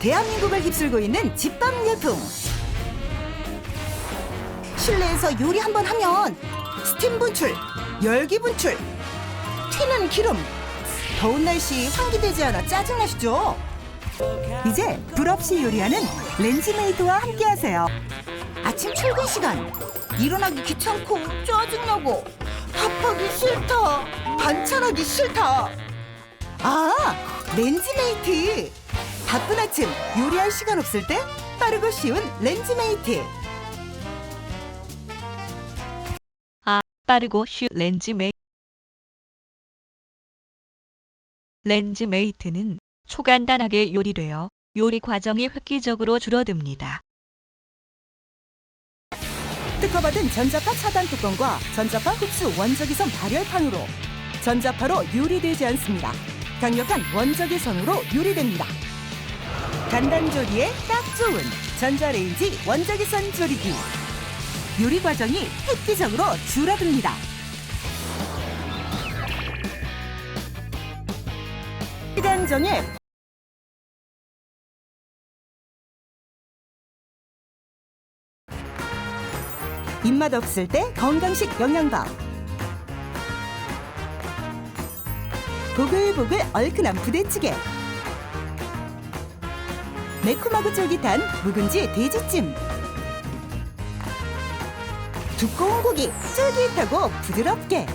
대한민국을 휩쓸고 있는 집밥 열풍. 실내에서 요리 한 번 하면 스팀 분출, 열기 분출, 튀는 기름. 더운 날씨 환기되지 않아 짜증나시죠? 이제 불 없이 요리하는 렌즈메이트와 함께하세요. 아침 출근 시간 일어나기 귀찮고 짜증나고 밥하기 싫다 반찬하기 싫다 아 렌즈메이트 바쁜 아침 요리할 시간 없을 때 빠르고 쉬운 렌즈메이트 빠르고 쉬 렌즈 메이 렌즈 메이트는 초간단하게 요리되어 요리 과정이 획기적으로 줄어듭니다. 특허받은 전자파 차단 뚜껑과 전자파 흡수 원적외선 발열판으로 전자파로 요리되지 않습니다. 강력한 원적외선으로 요리됩니다. 간단 조리에 딱 좋은 전자레인지 원적외선 조리기. 요리 과정이 획기적으로 줄어듭니다. 시간 정에 입맛 없을 때 건강식 영양밥 보글보글 얼큰한 부대찌개 매콤하고 쫄깃한 묵은지 돼지찜. 두꺼운 고기 쫄깃하고 부드럽게.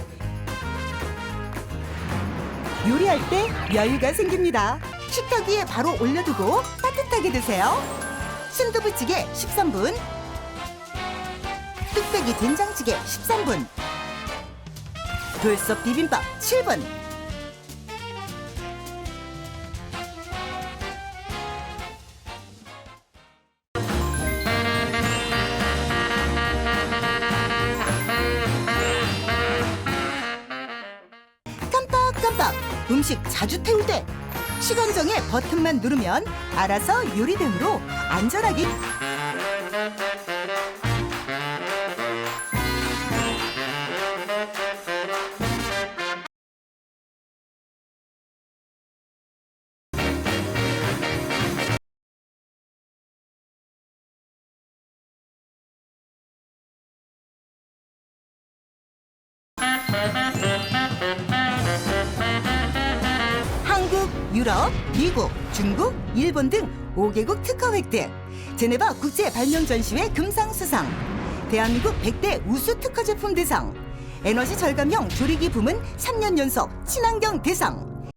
요리할 때 여유가 생깁니다. 식탁 위에 바로 올려두고 따뜻하게 드세요. 순두부찌개 13분. 뚝배기 된장찌개 13분. 돌솥 비빔밥 7분 음식 자주 태울 때 시간 정에 버튼만 누르면 알아서 요리됨으로 안전하게 유럽, 미국, 중국, 일본 등 5개국 특허 획득. 제네바 국제 발명 전시회 금상 수상. 대한민국 100대 우수 특허 제품 대상. 에너지 절감형 조리기 부문 3년 연속 친환경 대상.